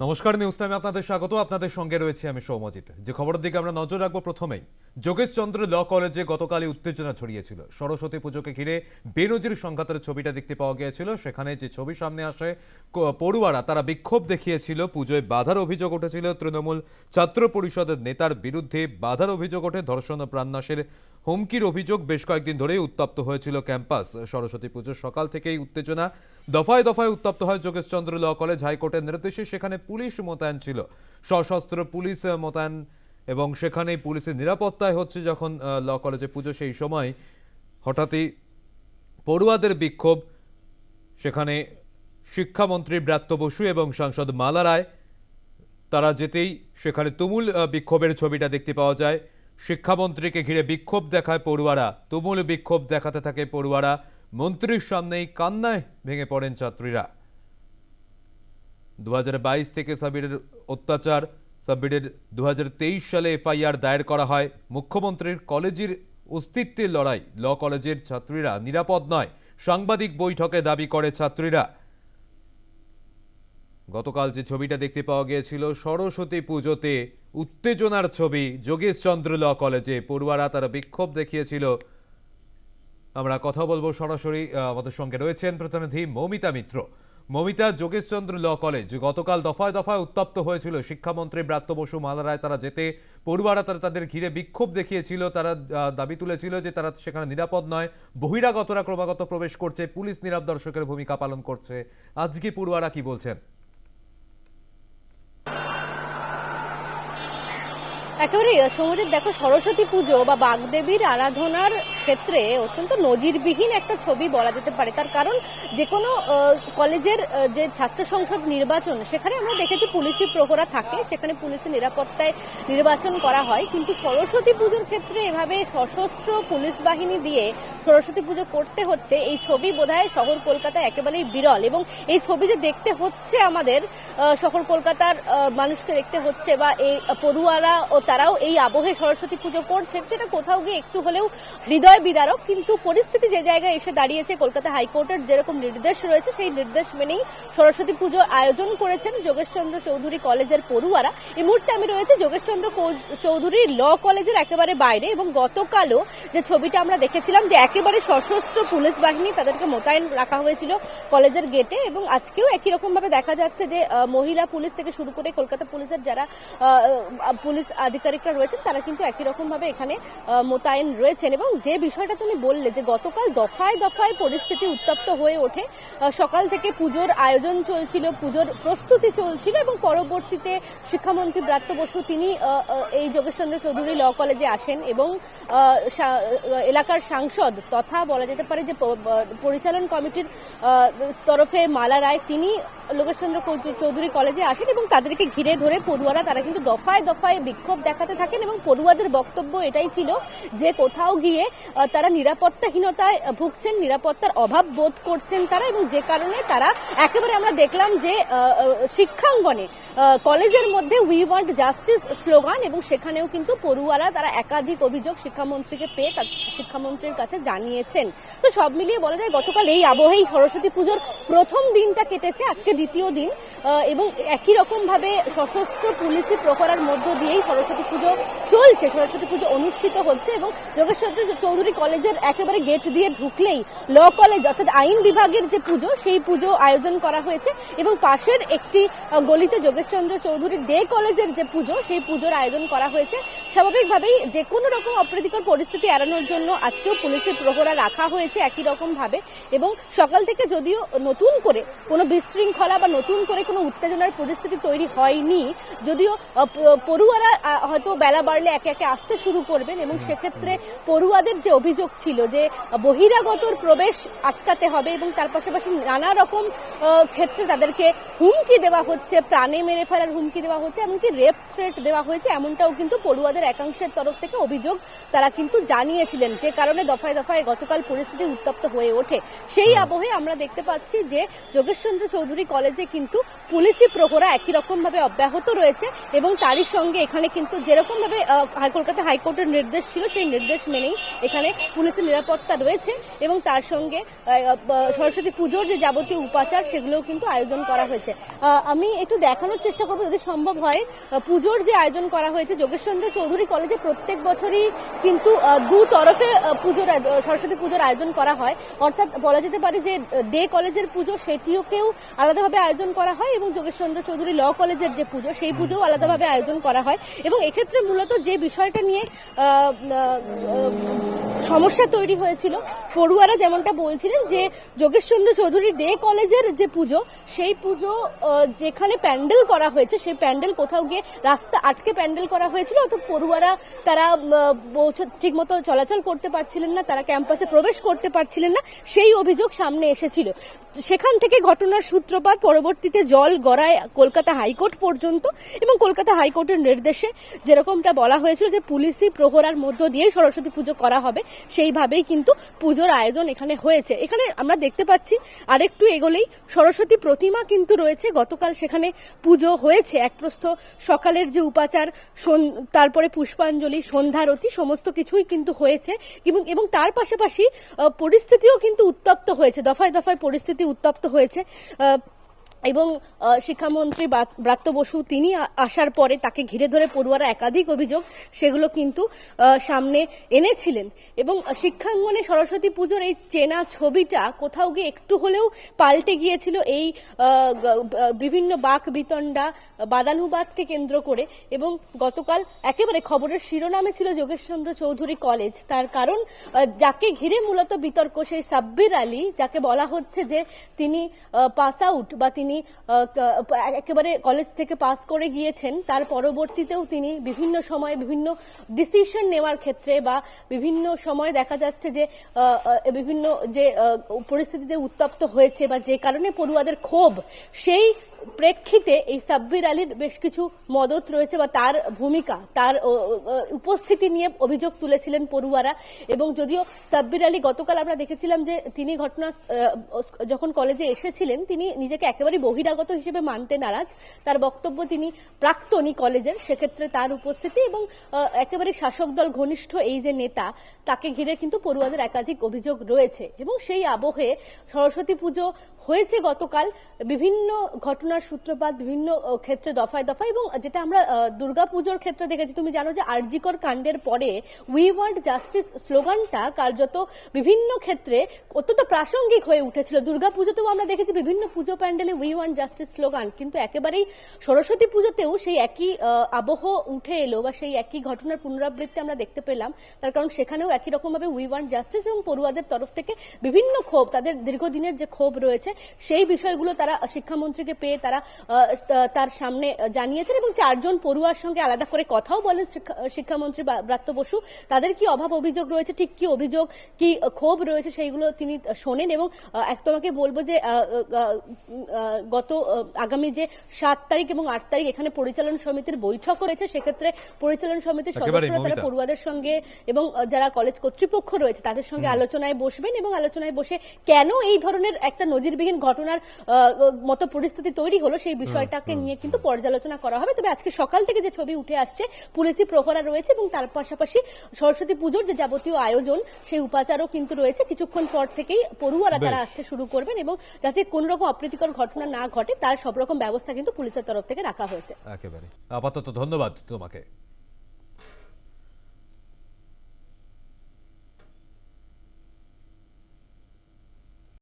নমস্কার, নিউজ টাইমে আপনাদের স্বাগত। আপনাদের সঙ্গে রয়েছে আমি সৌমজিৎ। যে খবরের দিকে আমরা নজর রাখব প্রথমেই যোগেশচন্দ্র ল কলেজে গতকালই উত্তেজনা ছড়িয়েছিল। সরস্বতী পুজোকে ঘিরে বেনজির সংঘাতের ছবিটা দেখতে পাওয়া গিয়েছিল। সেখানে যে ছবি সামনে আসে পড়ুয়ারা তারা বিক্ষোভ দেখিয়েছিল, পুজোয় বাধার অভিযোগ উঠেছিল। তৃণমূল ছাত্র পরিষদের নেতার বিরুদ্ধে বাধার অভিযোগ ওঠে। ধর্ষণ ও প্রাণনাশের হুমকির অভিযোগ বেশ কয়েকদিন ধরেই উত্তপ্ত হয়েছিল ক্যাম্পাস। সরস্বতী পুজোর সকাল থেকেই উত্তেজনা দফায় দফায় উত্তপ্ত হয় যোগেশচন্দ্র ল কলেজ হাইকোর্টের নির্দেশে। সেখানে পুলিশ মোতায়েন ছিল। সশস্ত্র পুলিশ মোতায়েন এবং সেখানে পুলিশের নিরাপত্তায় হচ্ছে যখন ল কলেজে পুজো সেই সময় হঠাৎই পড়ুয়াদের বিক্ষোভ, সেখানে শিক্ষামন্ত্রী ব্রাত্য বসু এবং সাংসদ মালা রায়, তারা যেতেই সেখানে তুমুল বিক্ষোভের ছবিটা দেখতে পাওয়া যায়। শিক্ষামন্ত্রীকে ঘিরে বিক্ষোভ দেখায় পড়ুয়ারা, তুমুল বিক্ষোভ দেখাতে থাকে পড়ুয়ারা। মন্ত্রীর সামনেই কান্নায় ভেঙে পড়েন ছাত্রীরা। দু হাজার বাইশ থেকে সাবিরের অত্যাচার সাবিরের দু সালে এফআইআর দায়ের করা হয়। মুখ্যমন্ত্রীর কলেজের অস্তিত্বের লড়াই। ল কলেজের ছাত্রীরা নিরাপদ নয়। সাংবাদিক বৈঠকে দাবি করে ছাত্রীরা। গতকাল যে ছবিটা দেখতে পাওয়া গিয়েছিল, সরস্বতী পুজোতে উত্তেজনার ছবি যোগেশচন্দ্র ল কলেজে। পড়ুয়ারা তারা বিক্ষোভ দেখিয়েছিল। আমরা কথা বলব সরাসরি আমাদের সঙ্গে রয়েছেন প্রতিনিধি মৌমিতা মিত্র। মৌমিতা যোগেশচন্দ্র ল কলেজ গতকাল দফায় দফায় উত্তপ্ত হয়েছিল। শিক্ষামন্ত্রী ব্রাত্য বসু মালারায় তারা যেতে, পড়ুয়ারা তারা তাদের ঘিরে বিক্ষোভ দেখিয়েছিল, তারা দাবি তুলেছিল যে তারা সেখানে নিরাপদ নয়। বহিরাগতরা ক্রমাগত প্রবেশ করছে, পুলিশ নীরব দর্শকের ভূমিকা পালন করছে। আজকে পড়ুয়ারা কি বলছেন? একেবারে সমুদ্রের, দেখো, সরস্বতী পুজো বা বাগদেবীর আরাধনার ক্ষেত্রে অত্যন্ত নজিরবিহীন একটা ছবি বলা যেতে পারে। তার কারণ যে কোনো কলেজের যে ছাত্র সংসদ নির্বাচন, সেখানে আমরা দেখেছি পুলিশি প্রহরা থাকে, সেখানে পুলিশের নিরাপত্তায় নির্বাচন করা হয়। কিন্তু সরস্বতী পুজোর ক্ষেত্রে এভাবে সশস্ত্র পুলিশ বাহিনী দিয়ে সরস্বতী পুজো করতে হচ্ছে, এই ছবি বোধহয় শহর কলকাতায় একেবারেই বিরল। এবং এই ছবি যে দেখতে হচ্ছে আমাদের শহর কলকাতার মানুষকে দেখতে হচ্ছে বা এই পড়ুয়ারা ও তারাও এই আবহে সরস্বতী পুজো করছেন। সেটা কোথাও গিয়ে একটু হলেও হৃদয় বিদারক। কিন্তু পরিস্থিতি যে জায়গায় এসে দাঁড়িয়েছে কলকাতা হাইকোর্টের, যেরকম নির্দেশ রয়েছে, সেই নির্দেশ মেনেই সরস্বতী পুজো আয়োজন করেছেন যোগেশচন্দ্র চৌধুরী কলেজের পড়ুয়ারা। এই মুহূর্তে আমি রয়েছে যোগেশচন্দ্র চৌধুরী ল কলেজের একেবারে বাইরে এবং গতকালও যে ছবিটা আমরা দেখেছিলাম যে একেবারে সশস্ত্র পুলিশ বাহিনী তাদেরকে মোতায়েন রাখা হয়েছিল কলেজের গেটে এবং আজকেও একই রকম ভাবে দেখা যাচ্ছে যে মহিলা পুলিশ থেকে শুরু করে কলকাতা পুলিশের যারা পুলিশ আধিকারিকরা রয়েছেন, তারা কিন্তু একই রকম ভাবে এখানে মোতায়েন রয়েছেন এবং যে বিষয়টা তুমি বললে যে গতকাল দফায় দফায় পরিস্থিতি উত্তপ্ত হয়ে ওঠে সকাল থেকে পুজোর আয়োজন চলছিল, পুজোর প্রস্তুতি চলছিল এবং পরবর্তীতে শিক্ষামন্ত্রী ব্রাত্য বসু তিনি এই যোগেশচন্দ্র চৌধুরী ল কলেজে আসেন এবং এলাকার সাংসদ তথা বলা যেতে পারে যে পরিচালন কমিটির তরফে মালা রায় তিনি লোকেশচন্দ্র চৌধুরী কলেজে আসেন এবং তাদেরকে ঘিরে ধরে পড়ুয়ারা, তারা কিন্তু দফায় দফায় বিক্ষোভ দেখাতে থাকেন এবং পড়ুয়াদের বক্তব্য এটাই ছিল যে কোথাও গিয়ে তারা নিরাপত্তাহীনতায় ভুগছেন, নিরাপত্তার অভাব বোধ করছেন তারা এবং যে কারণে তারা একেবারে আমরা দেখলাম যে শিক্ষাঙ্গনে কলেজের মধ্যে উই ওয়ান্ট জাস্টিস স্লোগান এবং সেখানেও কিন্তু পড়ুয়ারা তারা একাধিক অভিযোগ শিক্ষামন্ত্রীকে পেয়ে তার শিক্ষামন্ত্রীর কাছে জানিয়েছেন। তো সব মিলিয়ে বলা যায়, গতকাল এই আবহেই সরস্বতী পুজোর প্রথম দিনটা কেটেছে। আজকে দ্বিতীয় দিন এবং একই রকম ভাবে সশস্ত্র পুলিশি প্রহরার মধ্য দিয়েই সরস্বতী পুজো চলছে। সরস্বতী পুজো অনুষ্ঠিত হচ্ছে এবং যোগেশ্বর চৌধুরী কলেজের একেবারে গেট দিয়ে ঢুকলেই ল কলেজ অর্থাৎ আইন বিভাগের যে পুজো, সেই পুজো আয়োজন করা হয়েছে এবং পাশের একটি গলিতে যোগেশচন্দ্র চৌধুরী ডে কলেজের যে পুজো, সেই পুজোর আয়োজন করা হয়েছে। স্বাভাবিকভাবেই যে কোনো রকম অপ্রীতিকর পরিস্থিতি এড়ানোর জন্য আজকেও পুলিশের প্রহরা রাখা হয়েছে একই রকম ভাবে এবং সকাল থেকে যদিও নতুন করে কোনো বিশৃঙ্খলা বা নতুন করে কোনো উত্তেজনার পরিস্থিতি তৈরি হয়নি যদিও পড়ুয়ারা হয়তো বেলা বাড়লে একে একে আসতে শুরু করবেন এবং সেক্ষেত্রে পড়ুয়াদের যে অভিযোগ ছিল যে বহিরাগতর প্রবেশ আটকাতে হবে এবং তার পাশাপাশি নানা রকম ক্ষেত্রে তাদেরকে হুমকি দেওয়া হচ্ছে প্রাণে মেরে ফেলার হুমকি দেওয়া হচ্ছে এমনকি রেপ থ্রেট দেওয়া হয়েছে এমনটাও কিন্তু পড়ুয়াদের একাংশের তরফ থেকে অভিযোগ তারা কিন্তু জানিয়েছিলেন যে কারণে দফায় দফায় গতকাল পরিস্থিতি উত্তপ্ত হয়ে ওঠে। সেই আবহে আমরা দেখতে পাচ্ছি যে যোগেশচন্দ্র চৌধুরী কলেজে কিন্তু পুলিশি প্রহরা একই রকম ভাবে অব্যাহত রয়েছে এবং তারই সঙ্গে এখানে কিন্তু যেরকম ভাবে কলকাতা হাইকোর্টের নির্দেশ ছিল, সেই নির্দেশ মেনেই এখানে পুলিশের নিরাপত্তা রয়েছে এবং তার সঙ্গে সরস্বতী পুজোর যে যাবতীয় উপাচার সেগুলোও কিন্তু আয়োজন করা হয়েছে। আমি একটু দেখানোর চেষ্টা করব যদি সম্ভব হয় পুজোর যে আয়োজন করা হয়েছে, যোগেশচন্দ্র চৌধুরী কলেজে প্রত্যেক বছরই কিন্তু দু তরফে পুজোর সরস্বতী পুজোর আয়োজন করা হয়। অর্থাৎ বলা যেতে পারে যে, ডে কলেজের পুজো সেটিওকেও আলাদাভাবে আয়োজন করা হয় এবং যোগেশচন্দ্র চৌধুরী ল কলেজের যে পুজো সেই পুজোও আলাদাভাবে আয়োজন করা হয়। এবং এক্ষেত্রে মূলত যে বিষয়টা নিয়ে সমস্যা তৈরি হয়েছিল পড়ুয়ারা যেমনটা বলছিলেন যে যোগেশচন্দ্র চৌধুরী ডে কলেজের যে পুজো সেই পুজো যেখানে প্যান্ডেল করা হয়েছে সেই প্যান্ডেল কোথাও গিয়ে রাস্তা আটকে প্যান্ডেল করা হয়েছিল। অর্থাৎ পড়ুয়ারা তারা ঠিক মতো চলাচল করতে পারছিলেন না তারা ক্যাম্পাসে প্রবেশ করতে পারছিলেন না সেই অভিযোগ সামনে এসেছিল। সেখান থেকে ঘটনার সূত্রপাত পরবর্তীতে জল গড়ায় কলকাতা হাইকোর্ট পর্যন্ত এবং কলকাতা হাইকোর্টের নির্দেশে যেরকমটা বলা হয়েছিল যে পুলিশি প্রহরার মধ্য দিয়ে সরস্বতী পুজো করা হবে, সেইভাবেই কিন্তু পুজোর আয়োজন এখানে হয়েছে। এখানে আমরা দেখতে পাচ্ছি আরেকটু এগোলেই সরস্বতী প্রতিমা কিন্তু রয়েছে। গতকাল সেখানে পুজো হয়েছে। একপ্রস্থ সকালের যে উপাচার তারপরে পুষ্পাঞ্জলি, সন্ধ্যারতি, সমস্ত কিছুই কিন্তু হয়েছে এবং এবং তার পাশাপাশি পরিস্থিতিও কিন্তু উত্তপ্ত হয়েছে। দফায় দফায় পরিস্থিতি উত্তপ্ত হয়েছে। এবং শিক্ষামন্ত্রী ব্রাত- ব্রাত্য বসু তিনি আসার পরে তাকে ঘিরে ধরে পড়ুয়ারা একাধিক অভিযোগ, সেগুলো কিন্তু সামনে এনেছিলেন। এবং শিক্ষাঙ্গনে সরস্বতী পুজোর এই চেনা ছবিটা কোথাও গিয়ে একটু হলেও পাল্টে গিয়েছিল এই বিভিন্ন বাক বিতণ্ডা, বাদানুবাদকে কেন্দ্র করে। এবং গতকাল একেবারে খবরের শিরোনামে ছিল যোগেশচন্দ্র চৌধুরী কলেজ। তার কারণ যাকে ঘিরে মূলত বিতর্ক সেই সাব্বির আলী, যাকে বলা হচ্ছে যে তিনি পাস আউট বা তিনি ক- একেবারে কলেজ থেকে পাস করে গিয়েছেন, তার পরবর্তীতেও তিনি বিভিন্ন সময় বিভিন্ন ডিসিশন নেওয়ার ক্ষেত্রে বা বিভিন্ন সময় দেখা যাচ্ছে যে বিভিন্ন যে পরিস্থিতিতে উত্তপ্ত হয়েছে বা যে কারণে পড়ুয়াদের ক্ষোভ, সেই প্রেক্ষিতে এই সাব্বির আলীর বেশ কিছু মদত রয়েছে বা তার ভূমিকা, তার উপস্থিতি নিয়ে অভিযোগ তুলেছিলেন পড়ুয়ারা। এবং যদিও সাব্বির আলী গতকাল আমরা দেখেছিলাম যে তিনি ঘটনা যখন কলেজে এসেছিলেন, তিনি নিজেকে একেবারে বহিরাগত হিসেবে মানতে নারাজ। তার বক্তব্য তিনি প্রাক্তনী কলেজের, সেক্ষেত্রে তার উপস্থিতি এবং একেবারে শাসক দল ঘনিষ্ঠ এই যে নেতা, তাকে ঘিরে কিন্তু পড়ুয়াদের একাধিক অভিযোগ রয়েছে। এবং সেই আবহে সরস্বতী পুজো হয়েছে গতকাল। বিভিন্ন ঘটনার সূত্রপাত বিভিন্ন ক্ষেত্রে দফায় দফায় এবং যেটা আমরা দুর্গাপুজোর ক্ষেত্রে দেখেছি, তুমি জানো যে আরজিকর কাণ্ডের পরে উই ওয়ান্ট জাস্টিস স্লোগানটা কার্যত বিভিন্ন ক্ষেত্রে অত্যন্ত প্রাসঙ্গিক হয়ে উঠেছিল। দুর্গাপুজোতেও আমরা দেখেছি বিভিন্ন পুজো প্যান্ডেলে উই ওয়ান্ট জাস্টিস স্লোগান, কিন্তু একেবারেই সরস্বতী পুজোতেও সেই একই আবহ উঠে এলো বা সেই একই ঘটনার পুনরাবৃত্তি আমরা দেখতে পেলাম। তার কারণ সেখানেও একই রকম ভাবে উই ওয়ান্ট জাস্টিস এবং পড়ুয়াদের তরফ থেকে বিভিন্ন ক্ষোভ, তাদের দীর্ঘদিনের যে ক্ষোভ রয়েছে, সেই বিষয়গুলো তারা শিক্ষামন্ত্রীকে পেয়ে তারা আহ, তার সামনে জানিয়েছেন এবং চারজন পড়ুয়ার সঙ্গে আলাদা করে কথাও বলেন শিক্ষা- শিক্ষামন্ত্রী ব্রাত্য বসু। তাদের কি অভাব অভিযোগ রয়েছে? ঠিক কি অভিযোগ কি ক্ষোভ রয়েছে সেইগুলো তিনি শোনেন এবং এক তোমাকে বলব যে গত আগামী যে সাত তারিখ এবং আট তারিখ এখানে পরিচালন সমিতির বৈঠক রয়েছে সেক্ষেত্রে পরিচালন সমিতির সদস্যরা তারা পড়ুয়াদের সঙ্গে এবং যারা কলেজ কর্তৃপক্ষ রয়েছে তাদের সঙ্গে আলোচনায় বসবেন এবং আলোচনায় বসে কেন এই ধরনের একটা নজিরবিহীন ঘটনার মতো পরিস্থিতি তৈরি হলো সেই বিষয়টাকে নিয়ে কিন্তু পর্যালোচনা করা হবে। তবে আজকে সকাল থেকে যে ছবি উঠে আসছে পুলিশি প্রহরা রয়েছে এবং তার পাশাপাশি সরস্বতী পুজোর যে যাবতীয় আয়োজন সেই উপাচারও কিন্তু রয়েছে। কিছুক্ষণ পর থেকেই পড়ুয়ারা তারা আসতে শুরু করবেন এবং যাতে কোন রকম অপ্রীতিকর ঘটনা না ঘটে তার সব রকম ব্যবস্থা কিন্তু পুলিশের তরফ থেকে রাখা হয়েছে। একেবারে। আপাতত ধন্যবাদ তোমাকে।